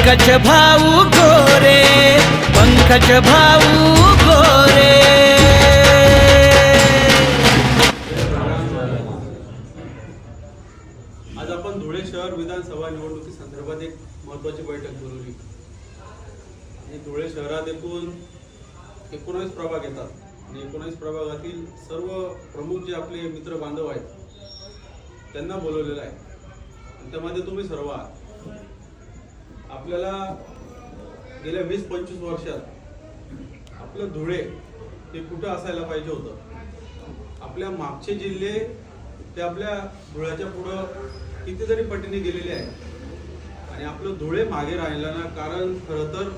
पंकज भाऊ गोरे पंकज भाऊ गोरे. आज आपण धुळे शहर विधानसभा निवडणुकी संदर्भात एक महत्वाची बैठक बोलवली. आणि धुळे शहरात एकूण एकोणावीस प्रभाग येतात. आणि एकोणावीस प्रभागातील सर्व प्रमुख जे आपले मित्र बांधव आहेत त्यांना बोलवलेलं आहे. आणि त्यामध्ये तुम्ही सर्व आहात. आपल्याला गेल्या वीस पंचवीस वर्षात आपलं धुळे हे कुठं असायला पाहिजे होतं? आपल्या मागचे जिल्हे ते आपल्या धुळ्याच्या पुढं कितीतरी पटीने गेलेले आहे आणि आपलं धुळे मागे राहिलं ना कारण खरं तर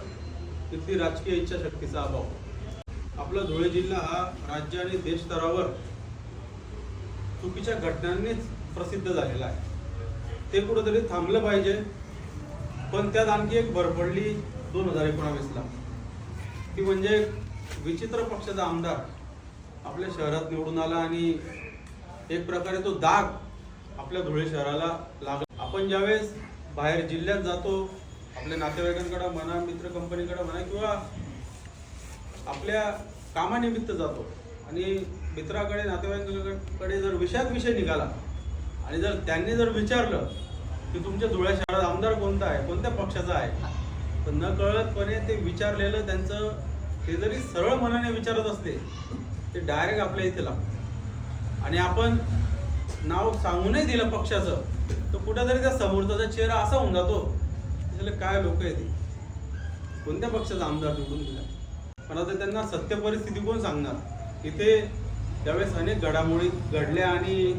तिथली राजकीय इच्छाशक्तीचा अभाव. आपला धुळे जिल्हा हा राज्य आणि देश स्तरावर चुकीच्या घटनांनीच प्रसिद्ध झालेला आहे. ते कुठंतरी थांबलं पाहिजे. पण त्यात आणखी एक भर पडली दोन हजार एकोणावीसला. ती म्हणजे विचित्र पक्षाचा आमदार आपल्या शहरात निवडून आला आणि एक प्रकारे तो दाग आपल्या धुळे शहराला लागला. आपण ज्यावेळेस बाहेर जिल्ह्यात जातो आपल्या नातेवाईकांकडे म्हणा मित्र कंपनीकडे म्हणा किंवा आपल्या कामानिमित्त जातो आणि मित्राकडे नातेवाईकांकडे जर विषयात विषय निघाला आणि जर त्यांनी जर विचारलं की तुमच्या धुळ्या शहरात आमदार कोणता आहे? कोणत्या पक्षाचा आहे? तर न कळतपणे ते विचारलेलं त्यांचं ते जरी सरळ मनाने विचारत असले ते डायरेक्ट आपल्या इथे लागतं आणि आपण नाव सांगूनही दिलं पक्षाचं तर कुठेतरी त्या समोरचा चेहरा असा होऊन जातो त्याला काय लोक आहेत कोणत्या पक्षाचा आमदार निवडून दिला? पण आता त्यांना सत्य परिस्थिती कोण सांगणार? इथे त्यावेळेस अनेक घडामोडी घडल्या आणि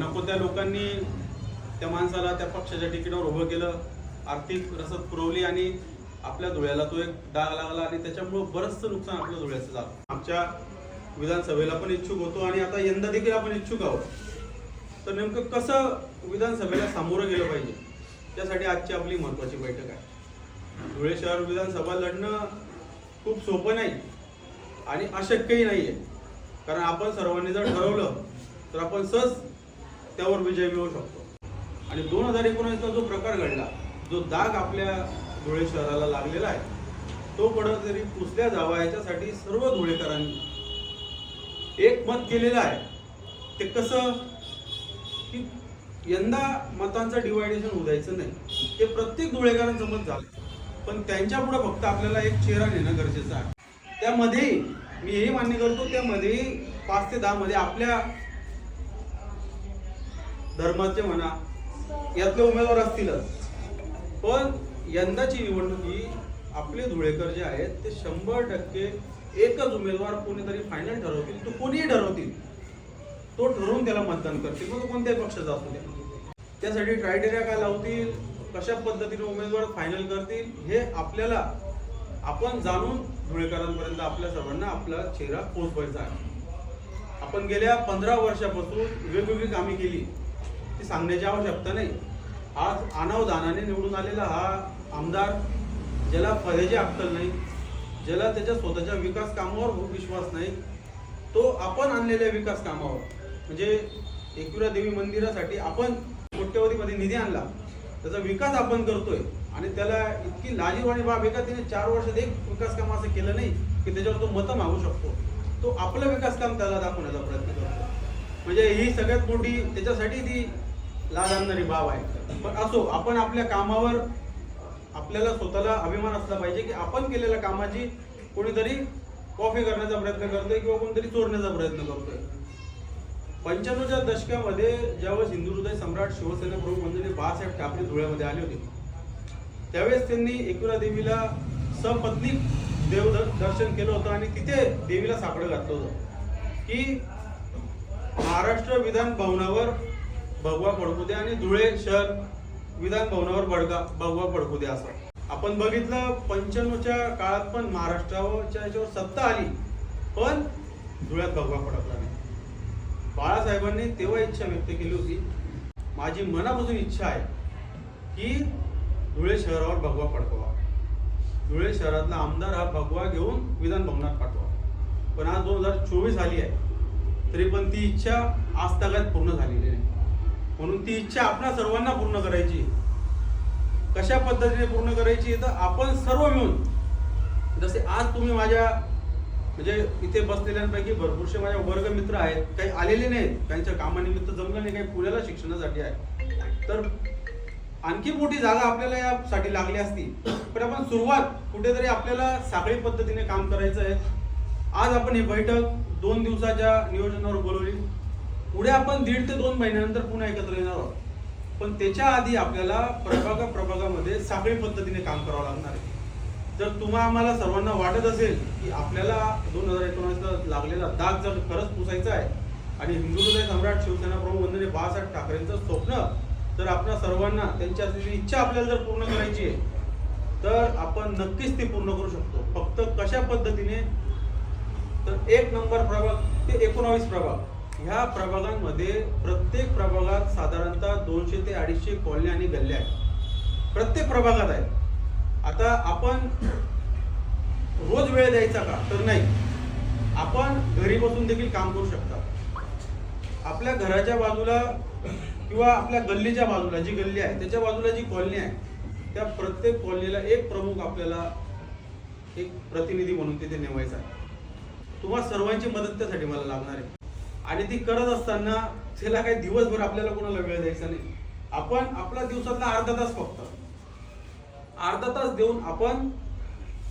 नको त्या लोकांनी त्या माणसाला त्या पक्षाच्या तिकीटावर उभं केलं आर्थिक रसद पुरवली आणि आपल्या धुळ्याला तो एक डाग लागला आणि त्याच्यामुळं बरंचसं नुकसान आपल्या धुळ्याचं झालं. आमच्या विधानसभेला पण इच्छुक होतो आणि आता यंदा देखील आपण इच्छुक आहोत. तर नेमकं कसं विधानसभेला सामोरं गेलं पाहिजे? त्यासाठी आजची आपली महत्त्वाची बैठक आहे. धुळे शहर विधानसभा लढणं खूप सोपं नाही आणि अशक्यही नाही आहे कारण आपण सर्वांनी जर ठरवलं तर आपण सहज त्यावर विजय मिळवू शकतो. आणि दोन हजार एकोणीसचा जो प्रकार घडला जो दाग आपल्या धुळे शहराला लागलेला आहे तो पडत तरी पुसल्या जावा याच्यासाठी सर्व धुळेकरांनी एक मत केलेलं आहे. ते कसं? की यंदा मतांचं डिवायडेशन होऊ नाही. ते प्रत्येक धुळेकरांचं मत झालं. पण त्यांच्या पुढे फक्त आपल्याला एक चेहरा नेणं गरजेचं आहे. त्यामध्ये मी हे मान्य करतो त्यामध्ये पाच ते दहा मध्ये आपल्या धर्माचे म्हणा यातले उमेदवार असतीलच. पण यंदाची निवडणूक ही आपले धुळेकर जे आहेत ते शंभर टक्के एकच उमेदवार कोणीतरी फायनल ठरवतील. तो कोणीही ठरवतील तो ठरवून त्याला मतदान करतील. मग तो कोणत्याही पक्षाचा असू द्या त्यासाठी क्रायटेरिया काय लावतील कशा पद्धतीने उमेदवार फायनल करतील हे आपल्याला आपण जाणून धुळेकरांपर्यंत आपल्या सर्वांना आपला चेहरा पोहोचवायचा आहे. आपण गेल्या पंधरा वर्षापासून वेगवेगळी कामे केली. ती सांगण्याची आवश्यकता नाही. आज अनावधानाने निवडून आलेला हा आमदार ज्याला फळ्याची अक्कल नाही ज्याला त्याच्या स्वतःच्या विकास कामावर विश्वास नाही तो आपण आणलेल्या विकास कामावर म्हणजे एकविरा देवी मंदिरासाठी आपण कोट्यवधीमध्ये निधी आणला. त्याचा विकास आपण करतोय आणि त्याला इतकी लाजीवाणी बाब आहे का तिने चार वर्षात एक विकास काम असं केलं नाही की त्याच्यावर तो मतं मागू शकतो. तो आपलं विकास काम त्याला दाखवण्याचा प्रयत्न करतो म्हणजे ही सगळ्यात मोठी त्याच्यासाठी ती लाज आणणारी बाब आहे. पण असो आपण आपल्या कामावर आपल्याला स्वतःला अभिमान असला पाहिजे की आपण केलेल्या कामाची कोणीतरी कॉफी करण्याचा प्रयत्न करतोय किंवा कोणतरी चोरण्याचा प्रयत्न करतोय. पंच्याण्णवच्या दशकामध्ये ज्यावेळेस हिंदू हृदय सम्राट शिवसेना प्रमुख म्हणजे बाळासाहेब ठाकरे धुळ्यामध्ये आले होते त्यावेळेस त्यांनी एकुरा देवीला सपत्नी देव दर्शन केलं होतं आणि तिथे देवीला सापडं घातलं होतं. की महाराष्ट्र विधान भवनावर भगवा पडकू द्या आणि धुळे शहर विधान भवनावर भडका भगवा पडकू द्या असं. आपण बघितलं पंच्याण्णवच्या काळात पण महाराष्ट्राच्या याच्यावर सत्ता आली पण धुळ्यात भगवा फडकला नाही. बाळासाहेबांनी तेव्हा इच्छा व्यक्त केली होती. माझी मनापासून इच्छा आहे की धुळे शहरावर भगवा फडकवा धुळे शहरातला आमदार हा भगवा घेऊन विधान भवनात पाठवा. पण आज दोन हजार चोवीस आली आहे. तरी पण ती इच्छा आज तगात पूर्ण झालेली नाही. म्हणून ती इच्छा आपल्या सर्वांना पूर्ण करायची. कशा पद्धतीने पूर्ण करायची तर आपण सर्व मिळून जसे आज तुम्ही माझ्या म्हणजे इथे बसलेल्यांपैकी भरपूरसे माझ्या वर्ग मित्र आहेत काही आलेले नाहीत त्यांच्या कामानिमित्त जमलं नाही काही पुण्याला शिक्षणासाठी आहे. तर आणखी मोठी जागा आपल्याला यासाठी लागली असती. पण आपण सुरुवात कुठेतरी आपल्याला साखळी पद्धतीने काम करायचं आहे. आज आपण ही बैठक दोन दिवसाच्या नियोजनावर बोलवली. पुढे आपण दीड ते दोन महिन्यानंतर पुन्हा एकत्र येणार आहोत. पण त्याच्या आधी आपल्याला प्रभागा प्रभागामध्ये साखळी पद्धतीने काम करावं लागणार आहे. जर तुम्हा आम्हाला सर्वांना वाटत असेल की आपल्याला दोन हजार एकोणीसला लागलेला दाग जर खरंच पुसायचा आहे आणि हिंदू सम्राट शिवसेना प्रमुख वंदने बाळासाहेब ठाकरेंचं स्वप्न तर आपल्या सर्वांना त्यांची असलेली इच्छा आपल्याला जर पूर्ण करायची आहे तर आपण नक्कीच ती पूर्ण करू शकतो. फक्त कशा पद्धतीने तर एक नंबर प्रभाग ते एकोणावीस प्रभाग. ह्या प्रभागांमध्ये प्रत्येक प्रभागात साधारणतः दोनशे ते अडीचशे कॉलनी आणि गल्ल्या आहेत. प्रत्येक प्रभागात आहेत. आता आपण रोज वेळ द्यायचा का? तर नाही. आपण घरी बसून देखील काम करू शकता. आपल्या घराच्या बाजूला किंवा आपल्या गल्लीच्या बाजूला जी गल्ली आहे त्याच्या बाजूला जी कॉलनी आहे त्या प्रत्येक कॉलनीला एक प्रमुख आपल्याला एक प्रतिनिधी म्हणून तिथे नेमायचा आहे. तुम्हाला सर्वांची मदत त्यासाठी मला लागणार आहे. आणि ती करत असताना त्याला काही दिवसभर आपल्याला कोणाला वेळ द्यायचा नाही. आपण आपला दिवसातला अर्धा तास फक्त. अर्धा तास देऊन आपण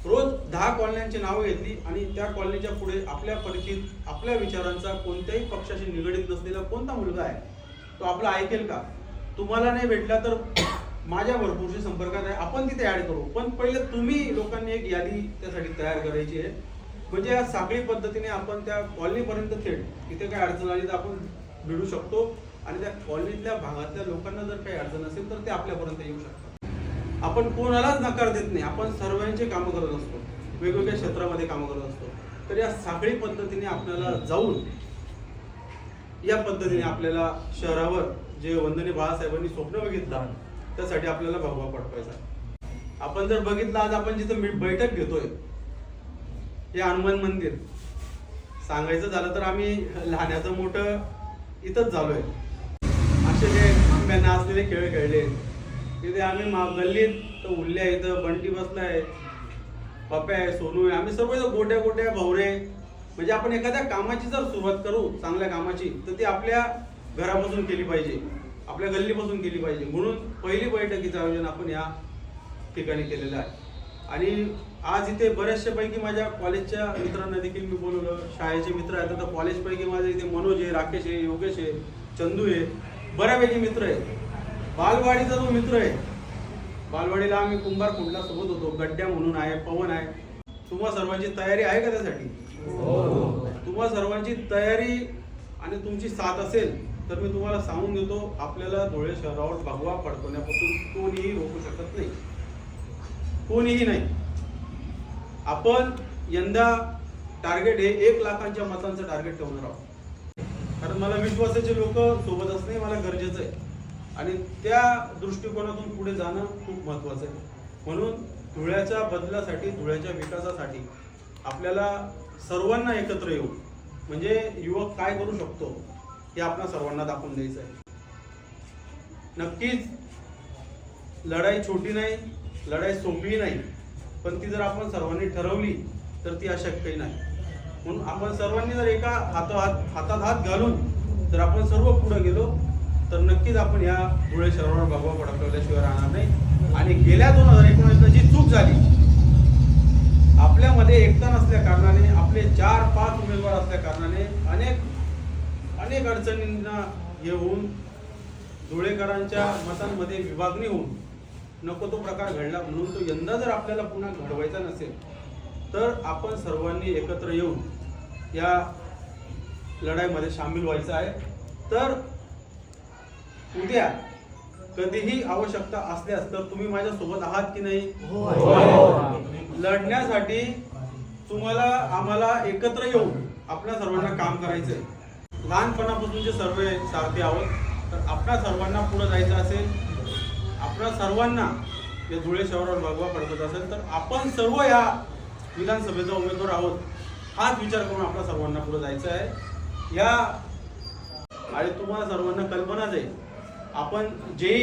रोज दहा कॉलन्यांची नावं घेतली आणि त्या कॉलनीच्या पुढे आपल्या परिचित आपल्या विचारांचा कोणत्याही पक्षाशी निगडीत नसलेला कोणता मुलगा आहे तो आपला ऐकेल का? तुम्हाला नाही भेटला तर माझ्या भरपूरशी संपर्कात आहे. आपण तिथे ॲड करू. पण पहिले तुम्ही लोकांनी एक यादी त्यासाठी तयार करायची आहे. म्हणजे या साखळी पद्धतीने आपण त्या कॉलनीपर्यंत थेट तिथे काय अडचण आली तर आपण भिडू शकतो. आणि त्या कॉलनीतल्या भागातल्या लोकांना जर काही अडचण असेल तर ते आपल्यापर्यंत येऊ शकतात. आपण कोणालाच नकार देत नाही. आपण सर्वांचे कामं करत असतो. वेगवेगळ्या क्षेत्रामध्ये कामं करत असतो. तर या साखळी पद्धतीने आपल्याला जाऊन या पद्धतीने आपल्याला शहरावर जे वंदनीय बाळासाहेबांनी स्वप्न बघितलं त्यासाठी आपल्याला भगवा पटवायचा आपण जर बघितलं आज आपण जिथं बैठक घेतोय हे हनुमान मंदिर. सांगायचं झालं तर आम्ही लहानाचं मोठं इथंच झालोय. असे जे आंब्यांना असलेले खेळ खेळले. तिथे आम्ही मा- गल्लीत तर उरल्या इथं बंटी बसलाय पप्या आहे सोनू आहे. आम्ही सर्व इथं गोट्या गोट्या भवरे म्हणजे आपण एखाद्या कामाची जर सुरुवात करू चांगल्या कामाची तर ती आपल्या घरापासून केली पाहिजे. आपल्या गल्लीपासून केली पाहिजे. म्हणून पहिली बैठकीचं आयोजन आपण या ठिकाणी केलेलं आहे. आणि आज इथे बऱ्याचशा पैकी माझ्या कॉलेजच्या मित्रांना देखील मी बोलवलं. शाळेचे मित्र आहेत. आता कॉलेजपैकी माझे इथे मनोज आहे राकेश आहे योगेश आहे चंदू आहे. बऱ्यापैकी मित्र आहे बालवाडीचा जो मित्र आहे बालवाडीला आम्ही कुंभार कुंडला सोबत होतो. गड्ड्या म्हणून आहे पवन आहे. तुम्हा सर्वांची तयारी आहे का त्यासाठी? तुम्हा सर्वांची तयारी आणि तुमची साथ असेल तर मी तुम्हाला सांगून देतो आपल्याला धुळे शहरावर भगवा फडकवण्यापासून कोणीही रोखू शकत नाही. कोणीही नाही. आपण यंदा टार्गेट हे एक लाखांच्या मतांचं टार्गेट ठेवणार आहोत. कारण मला विश्वासाचे लोक सोबत असणे मला गरजेचं आहे. आणि त्या दृष्टिकोनातून पुढे जाणं खूप महत्वाचं आहे. म्हणून धुळ्याच्या बदलासाठी धुळ्याच्या विकासासाठी आपल्याला सर्वांना एकत्र येऊ म्हणजे युवक काय करू शकतो हे आपल्या सर्वांना दाखवून द्यायचं आहे. नक्कीच लढाई छोटी नाही लढाई सोपी नाही. पण ती जर आपण सर्वांनी ठरवली तर ती अशक्यही नाही. म्हणून आपण सर्वांनी जर एका हातात हातात हात घालून जर आपण सर्व पुढे गेलो तर नक्कीच आपण या धुळे शहरावर भगवा फडकवल्याशिवाय राहणार नाही. आणि गेल्या दोन हजार एकोणीसला जी चूक झाली आपल्यामध्ये एकता नसल्या कारणाने आपले चार पाच उमेदवार असल्या कारणाने अनेक अनेक अडचणींना येऊन धुळेकरांच्या मतांमध्ये विभागणी होऊन नको तो प्रकार घडला म्हणून तो यंदा जर आपल्याला पुन्हा घडवायचा नसेल तर आपण सर्वांनी एकत्र येऊन या लढाईमध्ये सामील व्हायचं आहे. तर उद्या कधीही आवश्यकता असल्यास तर तुम्ही माझ्या सोबत आहात की नाही? लढण्यासाठी तुम्हाला आम्हाला एकत्र येऊन आपल्या सर्वांना काम करायचंय. लहानपणापासून जे सर्व सारथी आहोत तर आपल्या सर्वांना पुढे जायचं असेल आपल्या सर्वांना या धुळे शहरावर मागवा पडत असेल तर आपण सर्व या विधानसभेचा उमेदवार आहोत हाच विचार करून आपल्या सर्वांना पुढे जायचं आहे. या आणि तुम्हाला सर्वांना कल्पनाच आहे आपण जे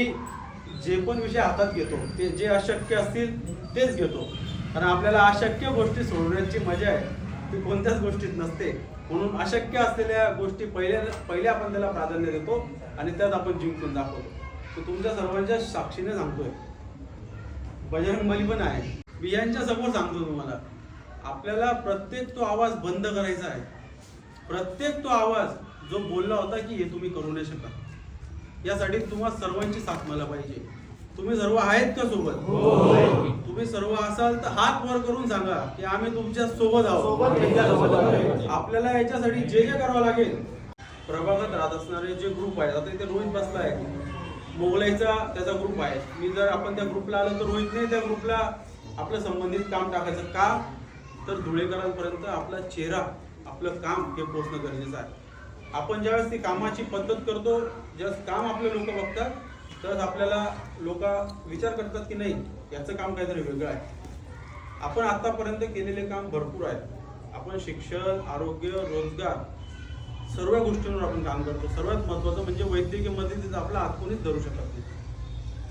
जे पण विषय हातात घेतो ते जे अशक्य असतील तेच घेतो. कारण आपल्याला अशक्य गोष्टी सोडवण्याची मजा आहे ती कोणत्याच गोष्टीत नसते. म्हणून अशक्य असलेल्या गोष्टी पहिल्या पहिले आपण त्याला प्राधान्य देतो आणि त्यात आपण जिंकून दाखवतो. तो तुमच्या सर्वांच्या साक्षीने सांगतोय. बजरंग बली पण आहे. मी यांच्या समोर सांगतो तुम्हाला. आपल्याला प्रत्येक तो आवाज बंद करायचा आहे. प्रत्येक तो आवाज जो बोलला होता की हे तुम्ही करू नाही शकत. यासाठी तुम्हाला सर्वांची साथ मला पाहिजे. तुम्ही सर्व आहेत का सोबत? तुम्ही सर्व असाल तर हात वर करून सांगा की आम्ही तुमच्यासोबत आहोत. आपल्याला याच्यासाठी जे जे करावं लागेल. प्रभागात राहत असणारे जे ग्रुप आहेत आता इथे रोहित बसलाय मोगलाईचा त्याचा ग्रुप आहे. मी जर आपण त्या ग्रुपला आलो तर रोहितने त्या ग्रुपला आपलं संबंधित काम टाकायचं का? तर धुळेकरांपर्यंत आपला चेहरा आपलं काम हे पोचणं गरजेचं आहे. आपण ज्यावेळेस ती कामाची पद्धत करतो ज्यावेळेस काम आपले लोक बघतात त्यावेळेस आपल्याला लोक विचार करतात की नाही याचं काम काहीतरी वेगळं आहे. आपण आतापर्यंत केलेले काम भरपूर आहे. आपण शिक्षण आरोग्य रोजगार सर्व गोष्टींवर आपण काम करतो. सर्वात महत्वाचं म्हणजे वैद्यकीय मदतीचा आपला हात कोणीच धरू शकत नाही.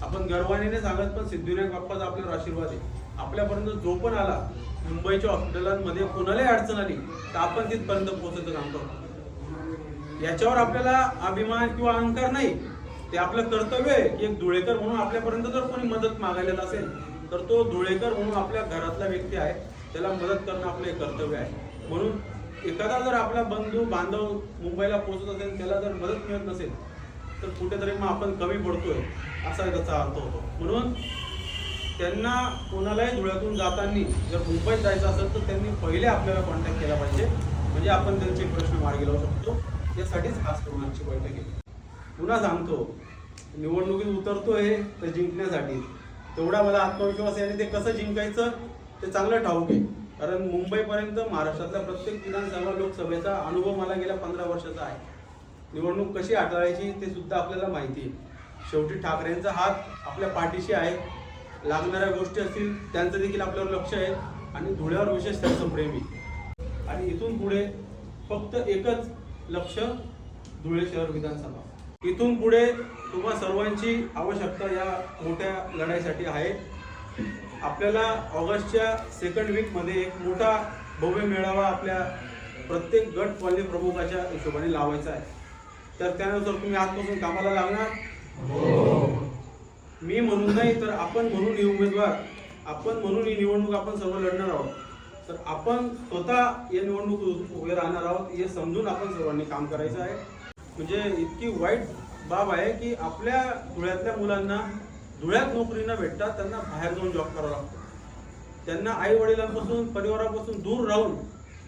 आपण गर्वाने नाही सांगत पण सिद्धिविनायक बाप्पाचा आपल्यावर आशीर्वाद आहे. आपल्यापर्यंत जो पण आला मुंबईच्या हॉस्पिटलांमध्ये कोणालाही अडचण आली तर आपण तिथपर्यंत पोहोचायचं काम करतो. याच्यावर आपल्याला अभिमान किंवा अहंकार नाही. ते आपलं कर्तव्य आहे. की एक धुळेकर म्हणून आपल्यापर्यंत जर कोणी मदत मागायला असेल तर तो धुळेकर म्हणून आपल्या घरातला व्यक्ती आहे. त्याला मदत करणं आपलं एक कर्तव्य आहे. म्हणून एखादा जर आपला बंधू बांधव मुंबईला पोहोचत असेल त्याला जर मदत मिळत नसेल तर कुठेतरी मग आपण कमी पडतोय असा त्याचा अर्थ होतो. म्हणून त्यांना कोणालाही धुळ्यातून जाताना जर मुंबईत जायचं असेल तर त्यांनी पहिले आपल्याला कॉन्टॅक्ट केला पाहिजे. म्हणजे आपण त्यांचे प्रश्न मार्गी लावू शकतो. यासाठीच खास करून आजची बैठक आहे. पुन्हा सांगतो निवडणुकीत उतरतोय तर जिंकण्यासाठी. तेवढा मला आत्मविश्वास आहे आणि ते कसं जिंकायचं ते चांगलं ठाऊक आहे. कारण मुंबईपर्यंत महाराष्ट्रातल्या प्रत्येक विधानसभा लोकसभेचा अनुभव मला गेल्या पंधरा वर्षाचा आहे. निवडणूक कशी हाताळायची ते सुद्धा आपल्याला माहिती आहे. शेवटी ठाकरेंचा हात आपल्या पाठीशी आहे. लागणाऱ्या गोष्टी असतील त्यांचं देखील आपल्यावर लक्ष आहे आणि धुळ्यावर विशेष त्यांचं प्रेम आहे. आणि इथून पुढे फक्त एकच लक्ष धुळे शहर विधानसभा. इथून पुढे तुम्हा सर्वांची आवश्यकता या मोठ्या लढाईसाठी आहे. आपल्याला ऑगस्टच्या सेकंड वीकमध्ये एक मोठा भव्य मेळावा आपल्या प्रत्येक गट कॉलनी प्रमुखाच्या हिशोबाने लावायचा आहे. तर त्यानुसार तुम्ही आजपासून कामाला लागणार? मी म्हणून नाही तर आपण म्हणून ही उमेदवार आपण म्हणून ही निवडणूक आपण सर्व लढणार आहोत. तर आपण स्वतः या निवडणूक उभे राहणार आहोत हे समजून आपण सर्वांनी काम करायचं आहे. म्हणजे इतकी वाईट बाब आहे की आपल्या धुळ्यातल्या मुलांना धुळ्यात नोकरी न भेटता त्यांना बाहेर जाऊन जॉब करावा लागतो. त्यांना आई वडिलांपासून परिवारापासून दूर राहून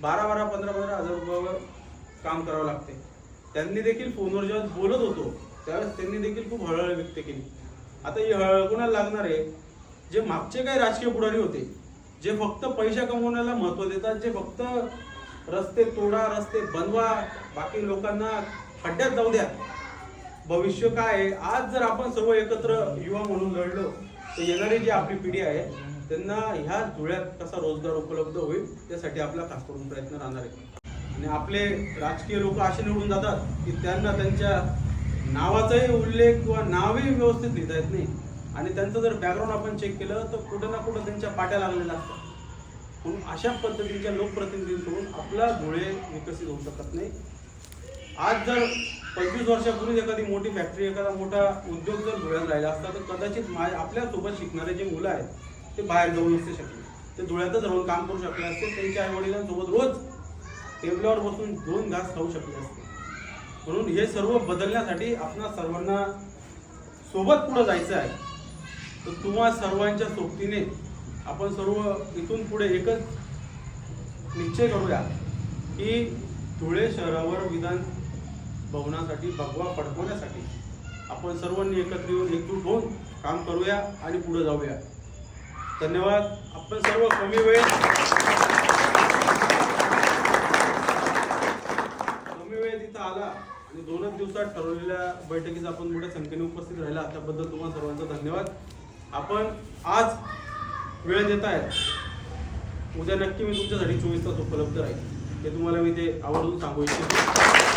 बारा बारा पंधरा पंधरा हजार रुपयावर काम करावं लागते. त्यांनी देखील फोनवर जेव्हा बोलत होतो त्यावेळेस त्यांनी देखील खूप हळहळ व्यक्त केली. आता ही हळहळ कोणाला लागणार आहे? जे मागचे काही राजकीय पुढारी होते जे फक्त पैसा कमवण्याला महत्त्व देतात जे फक्त रस्ते तोडा रस्ते बनवा बाकी लोकांना खड्ड्यात जाऊ द्या भविष्य काय आहे? आज जर आपण सर्व एकत्र युवा म्हणून लढलो तर येणारी जी आपली पिढी आहे त्यांना ह्या धुळ्यात कसा रोजगार उपलब्ध होईल त्यासाठी आपला खास करून प्रयत्न राहणार आहे. आणि आपले राजकीय लोक असे निवडून जातात की त्यांना त्यांच्या नावाचाही उल्लेख किंवा नावही व्यवस्थित लिहिता येत नाही. आणि त्यांचं जर बॅकग्राऊंड आपण चेक केलं तर कुठं ना कुठं त्यांच्या पाट्या लागलेल्या असतात. म्हणून अशा पद्धतीच्या लोकप्रतिनिधींकडून आपला धुळे विकसित होऊ शकत नाही. आज जर पंचवीस वर्षापूर्वी एखादी मोठी फॅक्टरी एखादा मोठा उद्योग जर धुळ्यात राहिला असता तर कदाचित मा- आपल्यासोबत शिकणारे जे मुलं आहेत ते बाहेर जाऊ नसते शकले. ते धुळ्यातच राहून काम करू शकले असते. त्यांच्या आई वडिलांसोबत रोज टेबलावर बसून दोन घास खाऊ शकले असते. म्हणून हे सर्व बदलण्यासाठी आपणा सर्वांना सोबत पुढे जायचं आहे. तर तुम्हा सर्वांच्या सोबतीने आपण सर्व इथून पुढे एकच निश्चय करूया की धुळे शहरावर विधान भवनासाठी भगवा फडकवण्यासाठी. आपण सर्वांनी एकत्र येऊन एकजूट होऊन काम करूया आणि पुढे जाऊया. धन्यवाद. आपण सर्व कमी वेळेत कमी वेळेत इथं आला आणि दोनच दिवसात ठरवलेल्या बैठकीत आपण मोठ्या संख्येने उपस्थित राहिला. त्याबद्दल तुम्हाला सर्वांचा धन्यवाद. आपण आज वेळ देत आहेत. उद्या नक्की मी तुमच्यासाठी चोवीस तास उपलब्ध राहील. हे तुम्हाला मी ते आवर्जून सांगू इच्छितो.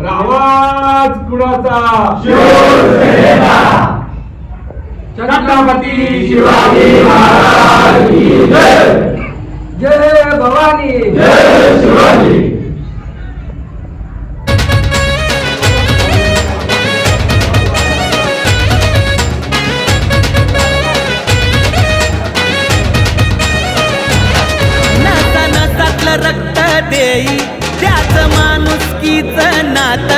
रावाज कुणाचा? छत्रपती शिवाजी महाराज जय भवानी. जय शिवाजी. nata.